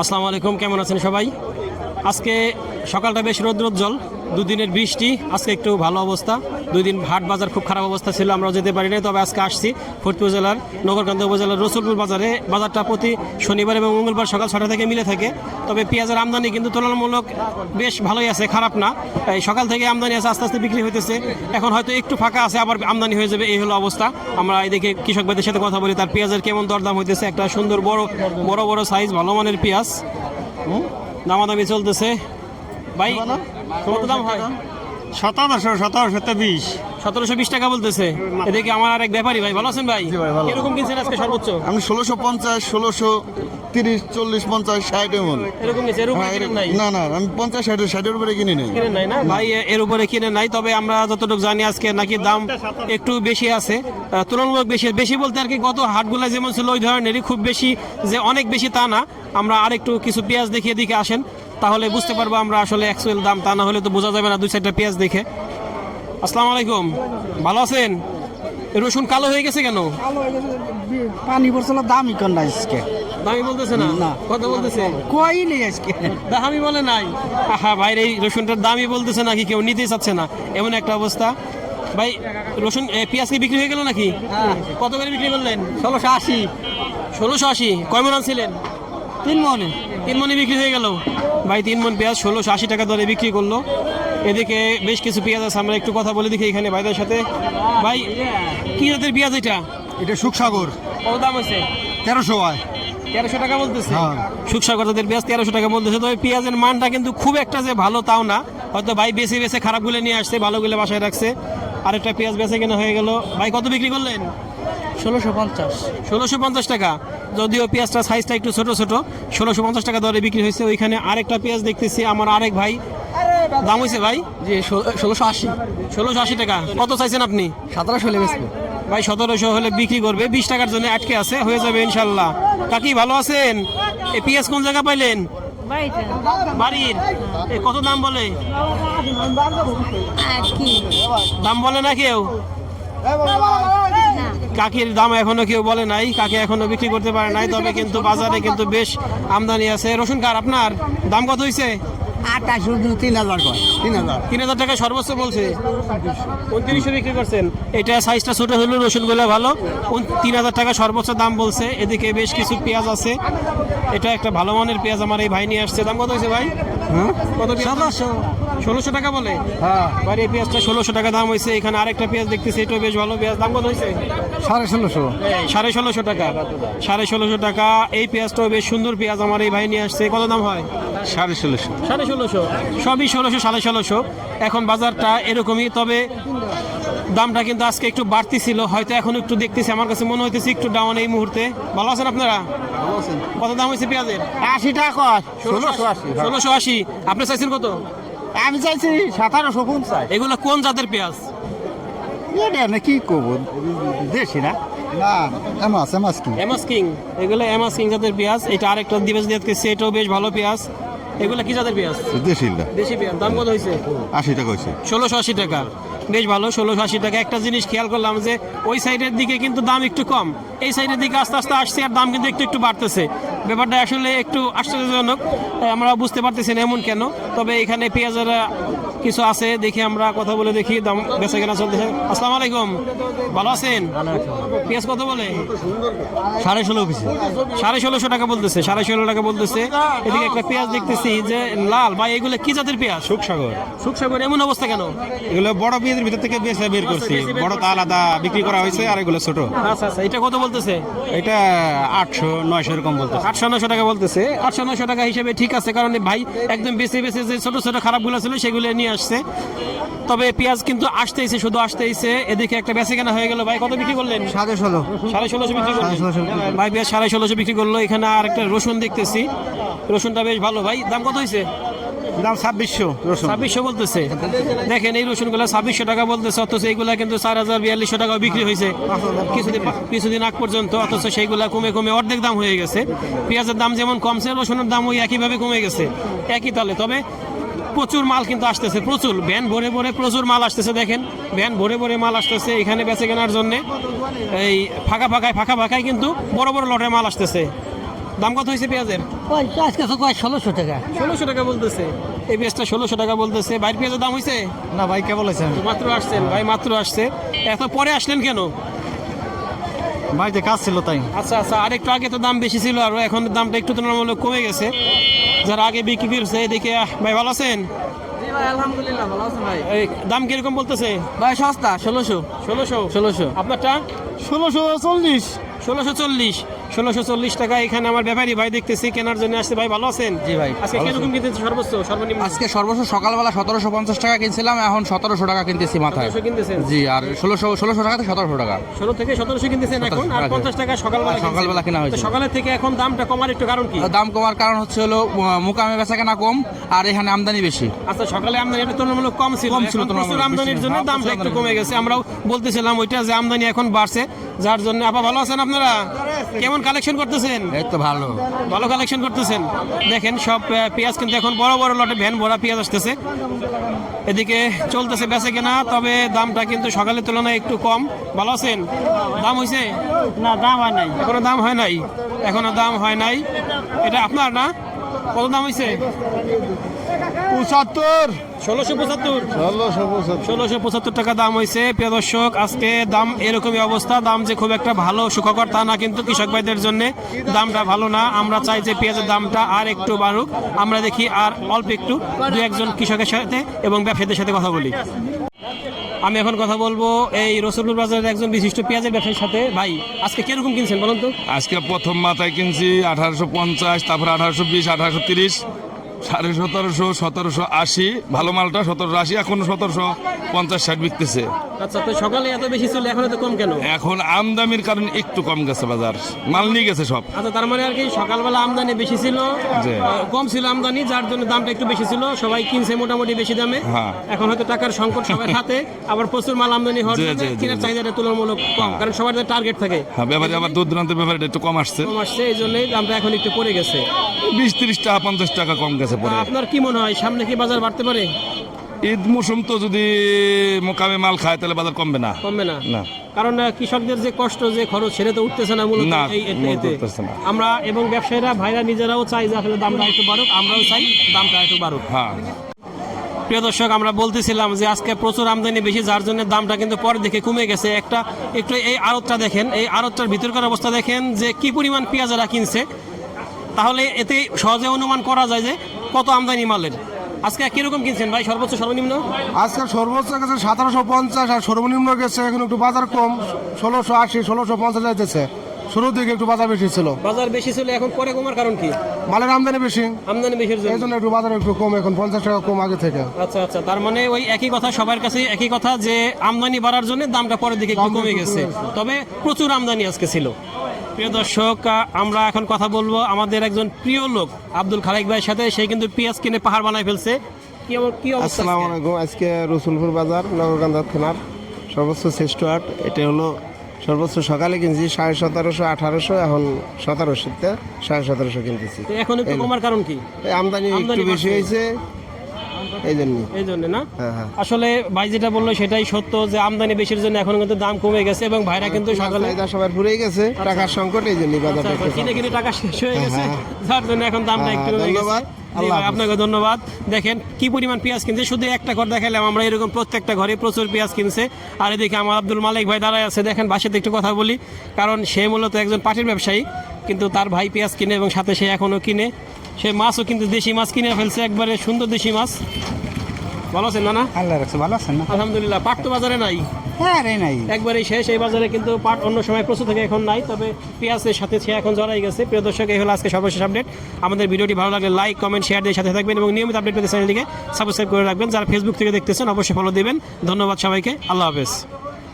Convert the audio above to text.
আসসালামু আলাইকুম কেমন আছেন সবাই? আজকে সকালটা বেশ রৌদ্রোজ্জ্বল। দুদিনের বৃষ্টি, আজকে একটু ভালো অবস্থা। দুই দিন হাট বাজার খুব খারাপ অবস্থা ছিল আমরা যেতে পারি তবে আজকে আসছি ফরিদপুর জেলার নগরকান্ত উপজেলার, রসুলপুর বাজারে। বাজারটা প্রতি শনিবার এবং মঙ্গলবার সকাল ছটা থেকে মিলে থাকে, তবে পেঁয়াজের আমদানি কিন্তু তুলনামূলক বেশ ভালোই আছে, খারাপ না। এই সকাল থেকে আমদানি আছে, আস্তে আস্তে বিক্রি হইতেছে। এখন হয়তো একটু ফাঁকা আছে, আবার আমদানি হয়ে যাবে, এই হলো অবস্থা। আমরা এদিকে কৃষক ভাইদের সাথে কথা বলি, তার পেঁয়াজের কেমন দরদাম হইতেছে, একটা সুন্দর বড় বড় বড় সাইজ ভালো মানের পেঁয়াজ। দামাদামি চলতেছে। ভাই কত দাম হয়? সতেরোশো সতেরোশো বিশ। সতেরোশো বিশ টাকা বলতেছে। এদিকে আমার আরেক ব্যাপারী ভাই? ভালো আছেন ভাই? ভাই, এরকম কিনছেন আজকে সর্বোচ্চ? আমি ষোলোশো পঞ্চাশ ষোলোশো তিরিশ চল্লিশ পঞ্চাশ ষাট এমন। এরকম কিনছে এরকম কিনেন নাই? না না আমি পঞ্চাশ ষাটের ষাটের উপরে কিনি নাই। কিনেন নাই না? ভাই এর উপরে কিনে নাই তবে আমরা যতটুকু জানি আজকে নাকি দাম একটু বেশি আছে। তুলনামূলক বেশি বেশি বলতে আর কি গত হাটগুলা যেমন ছিল ওই ধরনেরই খুব বেশি যে অনেক বেশি তা না। আমরা আরেকটু কিছু পেঁয়াজ দেখিয়ে দিকে আসেন। তাহলে বুঝতে পারব আমরা আসলে অ্যাকচুয়াল দাম তা না হলে তো বোঝা যাবে না দুই চারটা পেঁয়াজ দেখে। আসসালামু আলাইকুম। ভালো আছেন? রসুন কালো হয়ে গেছে কেন? পানি পড়ছিল দামই না আজকে? দামি বলতেছে না? বলতেছে। কই নেই আজকে? দামি বলে নাই। আহা ভাই এই রসুনটার দামই বলতেছে নাকি কেউ নিতেই চাচ্ছে না। এমন একটা অবস্থা। ভাই রসুন পেঁয়াজ কি বিক্রি হয়ে গেল নাকি? কত করে বিক্রি করলেন? ষোলোশো আশি। ষোলোশো আশি। কয় মন আনছিলেন? তিন মনে। তিন মনে বিক্রি হয়ে গেল। ভাই তিন মন পেঁয়াজ ষোলোশো আশি টাকা দরে বিক্রি করল। এদিকে বেশ কিছু পেঁয়াজ আছে আমরা একটু কথা বলে দেখি এখানে ভাইদের সাথে। ভাই কি জাতের পেঁয়াজ এটা? এটা সুখসাগর। কত দাম আছে তেরোশো হয়। তেরোশো টাকা বলতেছে? হ্যাঁ। সুখসাগর তাদের পেঁয়াজ তেরোশো টাকা বলতেছে। তবে পেঁয়াজের মানটা কিন্তু খুব একটা যে ভালো তাও না। হয়তো ভাই বেছে বেছে খারাপগুলো নিয়ে আসছে ভালোগুলো বাসায় রাখছে। আরেকটা পেঁয়াজ বেছে কেনা হয়ে গেল। ভাই কত বিক্রি করলেন? ষোলোশো পঞ্চাশ ষোলোশো পঞ্চাশ টাকা যদিও পেঁয়াজটা সাইজটা একটু ছোট ছোট ষোলোশো পঞ্চাশ টাকা দরে বিক্রি হয়েছে ওইখানে আরেকটা পেঁয়াজ দেখতেছি আমার আরেক ভাই দাম হয়েছে ভাই জি ষোলোশো আশি ষোলোশো আশি টাকা কত চাইছেন আপনি সতেরোশো লেগেছে ভাই সতেরোশো হলে বিক্রি করবে বিশ টাকার জন্য আটকে আছে হয়ে যাবে ইনশাল্লাহ কাকি ভালো আছেন এই পেঁয়াজ কোন জায়গা পাইলেন বাড়ির এ কত দাম বলে দাম বলে না কেউ কাকির দাম এখনও কেউ বলে নাই কাকি এখনও বিক্রি করতে পারে নাই তবে কিন্তু বাজারে কিন্তু বেশ আমদানি আছে। রসুন কার আপনার? দাম কত হয়েছে আটাশ তিন হাজার তিন হাজার। তিন হাজার টাকা সর্বোচ্চ বলছে। উনত্রিশশো বিক্রি করছেন। এটা সাইজটা ছোট হলেও রসুনগুলো ভালো। তিন হাজার টাকা সর্বোচ্চ দাম বলছে। এদিকে বেশ কিছু পেঁয়াজ আছে। এটা একটা ভালো মানের পেঁয়াজ আমার এই ভাই নিয়ে আসছে। দাম কত হয়েছে ভাই? হ্যাঁ? কত ষোলোশো টাকা বলে? হ্যাঁ। এই পেঁয়াজটা ষোলোশো টাকা দাম হয়েছে। এখানে আরেকটা পেঁয়াজ দেখতেছি এটাও বেশ ভালো। পেঁয়াজ দাম কত হয়েছে? সাড়ে ষোলোশো। সাড়ে ষোলোশো টাকা। সাড়ে ষোলোশো টাকা। এই পেঁয়াজটাও বেশ সুন্দর পেঁয়াজ আমার এই ভাই নিয়ে আসছে। কত দাম হয়? সাড়ে ষোলোশো। সাড়ে ষোলোশো। সবই ষোলোশো সাড়ে ষোলোশো। এখন বাজারটা এরকমই তবে দামটা কিন্তু আজকে একটু বাড়তি ছিল হয়তো এখন একটু দেখতেছি আমার কাছে মনে হইতেছে একটু ডাউন এই মুহূর্তে। ভালো আছেন আপনারা? কত দাম হয়েছে পেঁয়াজের? আশি টাকা ষোলোশো আশি ষোলোশো আশি আপনি চাইছেন কত? আমি চাইছি সতেরোশো পঞ্চাশ। এগুলো কোন জাতের পেঁয়াজ? এটা না কি করব? দেশি না? না এমাস এমাস কি। এমাস কিং। এগুলো এমাস কিং জাতের পেঁয়াজ। এটা আরেকটা দিবেশ দেখতেছি এটাও বেশ ভালো পেঁয়াজ। এগুলো কি জাতের পেঁয়াজ? দেশিলটা দেশি পেঁয়াজ। দাম কত হয়েছে আশি টাকা হয়েছে ষোলোশো আশি টাকা। বেশ ভালো ষোলোশো আশি টাকা। একটা জিনিস খেয়াল করলাম যে, ওই সাইডের দিকে কিন্তু দাম একটু কম। এই সাইডের দিকে আস্তে আস্তে আসছে আর দাম কিন্তু একটু একটু বাড়তেছে। ব্যাপারটা আসলে একটু আশ্চর্যজনক। আমরা বুঝতে পারতেছি না এমন কেন। তবে এখানে পেঁয়াজের কিছু আছে দেখি আমরা কথা বলে দেখি দাম বেচা কেনা চলতেছে। আসসালামু আলাইকুম। ভালো আছেন? পেঁয়াজ কত বলে? সাড়ে ষোলো পিসে। সাড়ে ষোলোশো টাকা বলতেছে সাড়ে ষোলো টাকা বলতেছে। এদিকে একটা পেঁয়াজ দেখতেছি যে লাল। ভাই এগুলো কি জাতের পেঁয়াজ? সুখসাগর সুখসাগর এমন অবস্থা কেন? এগুলো বড় পেঁয়াজের ভিতর থেকে বেছে বের করছি। বড় তা আলাদা বিক্রি করা হয়েছে আর এগুলো ছোট। আচ্ছা আচ্ছা এটা কত বলতেছে? এটা আটশো নয়শো এরকম বলতে আটশো নশো টাকা বলতেছে। আটশো নশো টাকা হিসেবে ঠিক আছে কারণ ভাই একদম বেছে বেছে যে ছোট ছোট খারাপগুলো ছিল সেগুলো নিয়ে আসছে। তবে পেঁয়াজ কিন্তু আসতেইছে শুধু আসতেইছে। এদিকে একটা বেচে কেনা হয়ে গেল। ভাই কত বিক্রি করলেন? সাড়ে ষোলো। সাড়ে ষোলোশো বিক্রি করলেন। ভাই পেঁয়াজ সাড়ে ষোলোশো বিক্রি করল। এখানে আর একটা রসুন দেখতেছি। রসুনটা বেশ ভালো। ভাই দাম কত হয়েছে দাম ছাব্বিশশো রসুন। ছাব্বিশশো বলতেছে। দেখেন এই রসুনগুলো ছাব্বিশশো টাকা বলতেছে অথচ এইগুলা কিন্তু চার হাজার বিয়াল্লিশশো টাকা বিক্রি হয়েছে কিছুদিন কিছুদিন আগ পর্যন্ত অথচ সেইগুলা কমে কমে অর্ধেক দাম হয়ে গেছে। পেঁয়াজের দাম যেমন কমছে রসুনের দাম ওই একইভাবে কমে গেছে। একই তালে। তবে প্রচুর মাল কিন্তু আসতেছে প্রচুর। ভ্যান ভরে ভরে প্রচুর মাল আসতেছে দেখেন। ভ্যান ভরে ভরে মাল আসতেছে এখানে বেচে কেনার জন্য। এই ফাঁকা ফাঁকায় ফাঁকা ফাঁকায় কিন্তু বড় বড় লটের মাল আসতেছে। দাম কত হয়েছে পেঁয়াজের? ওই আজকে তো কয় ষোলোশো টাকা। ষোলোশো টাকা বলতেছে। এই পেঁয়াজটা ষোলোশো টাকা বলতেছে। বাইরের পেঁয়াজের দাম হয়েছে? না ভাই কেবল আছেন মাত্র আসছেন ভাই মাত্র আসছে। এত পরে আসলেন কেন? বাড়িতে কাজ ছিল তাই। আচ্ছা আচ্ছা আর একটু আগে তো দাম বেশি ছিল আর এখন দামটা একটু তুলনামূলক কমে গেছে। যারা আগে বিক্রি করছে এদিকে ভাই ভালো আছেন? আলহামদুলিল্লাহ ভালো আছেন ভাই। এই দাম কীরকম বলতেছে? ভাই সস্তা ষোলোশো। ষোলোশো। ষোলোশো। আপনারটা? ষোলোশো চল্লিশ। ষোলোশো চল্লিশ। ষোলোশো চল্লিশ টাকা এখানে আমার ব্যাপারী ভাই দেখতেছি কেনার জন্য আসছে। ভাই ভালো আছেন? জি ভাই, আজকে কীরকম কিনতেছে সর্বোচ্চ সর্বনিম্ন? আজকে সর্বোচ্চ সকালবেলা সতেরোশো পঞ্চাশ টাকা কিনছিলাম এখন সতেরোশো টাকা কিনতেছি মাথায়। কিনতেছেন? জি আর ষোলোশো ষোলোশো টাকা থেকে সতেরোশো টাকা। ষোলো থেকে সতেরোশো কিনতেছেন এখন আর পঞ্চাশ টাকা সকালবেলা সকালবেলা কেনা হয়েছে। সকালের থেকে এখন দামটা কমার একটু কারণ কি? দাম কমার কারণ হচ্ছে হলো মুকামে বেচা কেনা কম আর এখানে আমদানি বেশি। আচ্ছা সকালে আমদানি একটু তুলনামূলক কম ছিল। কম ছিল আমদানির জন্য দামটা একটু কমে গেছে। আমরাও বলতেছিলাম ওইটা যে আমদানি এখন বাড়ছে যার জন্য আপা ভালো আছেন আপনারা? কেমন কালেকশন করতেছেন? এই তো ভালো। ভালো কালেকশন করতেছেন? দেখেন সব পেঁয়াজ কিন্তু এখন বড় বড় লটে ভ্যান ভরা পেঁয়াজ আসতেছে। এদিকে চলতেছে বেচে কেনা তবে দামটা কিন্তু সকালের তুলনায় একটু কম। ভালো আছেন? দাম হয়েছে না দাম হয় নাই। এখনও দাম হয় নাই? এখনও দাম হয় নাই? এটা আপনার না? কত দাম হয়েছে পঁচাত্তর। ষোলোশো পঁচাত্তর। ষোলোশো পঁচাত্তর। ষোলোশো পঁচাত্তর টাকা দাম হয়েছে প্রিয় দর্শক আজকে দাম এরকমই অবস্থা। দাম যে খুব একটা ভালো সুখকর তা না কিন্তু কৃষক ভাইদের জন্য দামটা ভালো না। আমরা চাই যে পেঁয়াজের দামটা আর একটু বাড়ুক। আমরা দেখি আর অল্প একটু দু একজন কৃষকের সাথে এবং ব্যবসায়ীদের সাথে কথা বলি। আমি এখন কথা বলব এই রসুলপুর বাজারের একজন বিশিষ্ট পেঁয়াজের ব্যবসায়ীর সাথে। ভাই আজকে কীরকম কিনছেন বলুন তো? আজকে প্রথম মাথায় কিনছি আঠারোশো পঞ্চাশ তারপর আঠারোশো বিশ আঠারোশো তিরিশ। সাড়ে সতেরোশো সতেরোশো আশি ভালো মালটা সতেরোশো আশি এখনও সতেরোশো পঞ্চাশ ষাট বিকতেছে। আচ্ছা তো সকালে এত বেশি ছিল এখন কম কেন? এখন আমদামির কারণে একটু কম গেছে বাজার। মাল নিয়ে গেছে সব। আচ্ছা তার মানে আর কি সকালবেলা আমদানি বেশি ছিল কম ছিল আমদানি যার জন্য দামটা একটু বেশি ছিল। সবাই কিনছে মোটামুটি বেশি দামে। হ্যাঁ। এখন হয়তো টাকার সংকট সবার হাতে আবার প্রচুর মাল আমদানি হওয়ার জন্য কেনার চাহিদাটা তুলনামূলক কম কারণ সবার টার্গেট থাকে। হ্যাঁ ব্যাপারে আবার দূর দূরান্তের ব্যাপারে একটু কম আসছে। কম আসছে এই জন্যই দামটা এখন একটু পড়ে গেছে। বিশ তিরিশ টাকা পঞ্চাশ টাকা কম গেছে পরে। আপনার কি মনে হয় সামনে কি বাজার বাড়তে পারে? ঈদ মৌসুম তো যদি মোকামে মাল খায় তাহলে বাজার কমবে না। কমবে না। না। কারণ কৃষকদের যে কষ্ট যে খরচ সেটা তো উঠতেছে না মূলত। আমরা এবং ব্যবসায়ীরা ভাইরা নিজেরাও চাই যে আসলে দামটা একটু বাড়ুক আমরাও চাই দামটা একটু বাড়ুক। হ্যাঁ। প্রিয় দর্শক আমরা বলতেছিলাম যে আজকে প্রচুর আমদানি বেশি যার জন্য দামটা কিন্তু পরে দেখে কমে গেছে। একটা একটু এই আড়তটা দেখেন এই আড়তটার ভিতরকার অবস্থা দেখেন যে কি পরিমাণ পেঁয়াজ এরা কিনছে। তাহলে এতে সহজে অনুমান করা যায় যে কত আমদানি মালের। আজকে কীরকম কিনছেন ভাই? সর্বোচ্চ সর্বনিম্ন? আজকে সর্বোচ্চ গেছে সতেরোশো পঞ্চাশ আর সর্বনিম্ন গেছে এখন একটু বাজার কম ষোলোশো আশি ষোলোশো পঞ্চাশ যাইতেছে। শুরুর দিকে একটু বাজার বেশি ছিল। বাজার বেশি ছিল এখন পরে কমার কারণ কি? মালের আমদানি বেশি। আমদানি বেশির এই জন্য একটু বাজার একটু কম এখন পঞ্চাশ টাকা কম আগে থেকে। আচ্ছা আচ্ছা তার মানে ওই একই কথা সবার কাছে একই কথা যে আমদানি বাড়ার জন্য দামটা পরের দিকে একটু কমে গেছে। তবে প্রচুর আমদানি আজকে ছিল। প্রিয় দর্শক আমরা এখন কথা বলব আমাদের একজন প্রিয় লোক আব্দুল খালেক ভাইয়ের সাথে। সে কিন্তু পেঁয়াজ কিনে পাহাড় বানায় ফেলছে। কি অবস্থা আসসালামু আজকে? আলাইকুম। আজকে রসুলপুর বাজার নগরকান্দা থানার সর্বোচ্চ শ্রেষ্ঠ হাট। এটা হলো সর্বোচ্চ সকালে কিনছি সাড়ে সতেরোশো আঠারোশো এখন সতেরোশোতে সাড়ে সতেরোশো কিনতেছি। এখন একটু কমার কারণ কি? আমদানি একটু বেশি হয়েছে। এই জন্য। এই জন্য না? হ্যাঁ হ্যাঁ। আসলে ভাই যেটা বলল সেটাই সত্য যে আমদানি বেশির জন্য এখন কিন্তু দাম কমে গেছে এবং ভাইরা কিন্তু সকালে সবার ফুরেই গেছে টাকার সংকট এই জন্য আচ্ছা, আচ্ছা, কিনে কিনে টাকা শেষ হয়ে গেছে হ্যাঁ, যার জন্য এখন দামটা একটু ধন্যবাদ। আপনাকে ধন্যবাদ। দেখেন কি পরিমাণ পেঁয়াজ কিনছে? শুধু একটা ঘর দেখালাম আমরা এরকম প্রত্যেকটা ঘরে প্রচুর পেঁয়াজ কিনছে। আর এদিকে আমার আব্দুল মালিক ভাই দাঁড়ায় আছে। দেখেন বাসাতে একটু কথা বলি কারণ সে মূলত একজন পাটির ব্যবসায়ী কিন্তু তার ভাই পেঁয়াজ কিনে এবং সাথে সে এখনও কিনে। সে মাছও কিন্তু দেশি মাছ কিনে ফেলছে একবারে সুন্দর দেশি মাছ। ভালো আছেন না আল্লাহ রাখছে ভালো আছেন না? আলহামদুলিল্লাহ পাট তো বাজারে নাই। হ্যাঁ রে নাই। একবারেই শেষ এই বাজারে কিন্তু পাট অন্য সময় প্রচুর থেকে এখন নাই তবে পেঁয়াজের সাথে সে এখন জড়াই গেছে। প্রিয় দর্শক এই হলো আজকে সর্বশেষ আপডেট আমাদের ভিডিওটি ভালো লাগলে লাইক কমেন্ট শেয়ার দিয়ে সাথে থাকবেন এবং নিয়মিত আপডেট পেতে চ্যানেলটিকে সাবস্ক্রাইব করে রাখবেন। যারা ফেসবুক থেকে দেখতেছেন অবশ্যই ফলো দেবেন। ধন্যবাদ সবাইকে। আল্লাহ হাফেজ।